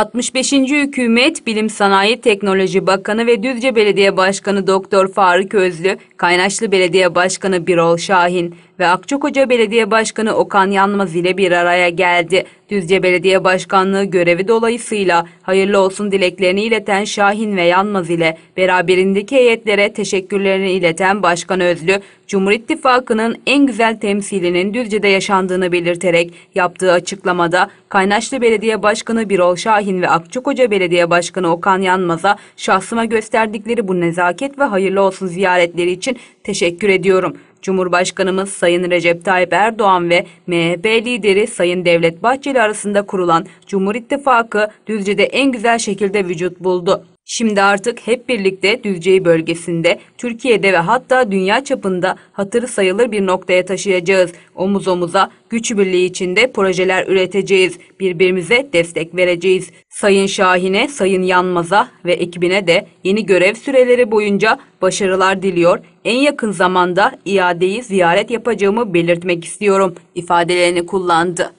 65. Hükümet Bilim Sanayi Teknoloji Bakanı ve Düzce Belediye Başkanı Doktor Faruk Özlü, Kaynaşlı Belediye Başkanı Birol Şahin ve Akçakoca Belediye Başkanı Okan Yanmaz ile bir araya geldi. Düzce Belediye Başkanlığı görevi dolayısıyla hayırlı olsun dileklerini ileten Şahin ve Yanmaz ile beraberindeki heyetlere teşekkürlerini ileten Başkan Özlü, Cumhur İttifakı'nın en güzel temsilinin Düzce'de yaşandığını belirterek yaptığı açıklamada Kaynaşlı Belediye Başkanı Birol Şahin ve Akçakoca Belediye Başkanı Okan Yanmaz'a şahsıma gösterdikleri bu nezaket ve hayırlı olsun ziyaretleri için teşekkür ediyorum. Cumhurbaşkanımız Sayın Recep Tayyip Erdoğan ve MHP lideri Sayın Devlet Bahçeli arasında kurulan Cumhur İttifakı Düzce'de en güzel şekilde vücut buldu. Şimdi artık hep birlikte Düzce'yi bölgesinde, Türkiye'de ve hatta dünya çapında hatırı sayılır bir noktaya taşıyacağız. Omuz omuza, güç birliği içinde projeler üreteceğiz. Birbirimize destek vereceğiz. Sayın Şahin'e, Sayın Yanmaz'a ve ekibine de yeni görev süreleri boyunca başarılar diliyor. En yakın zamanda iadeyi ziyaret yapacağımı belirtmek istiyorum ifadelerini kullandı.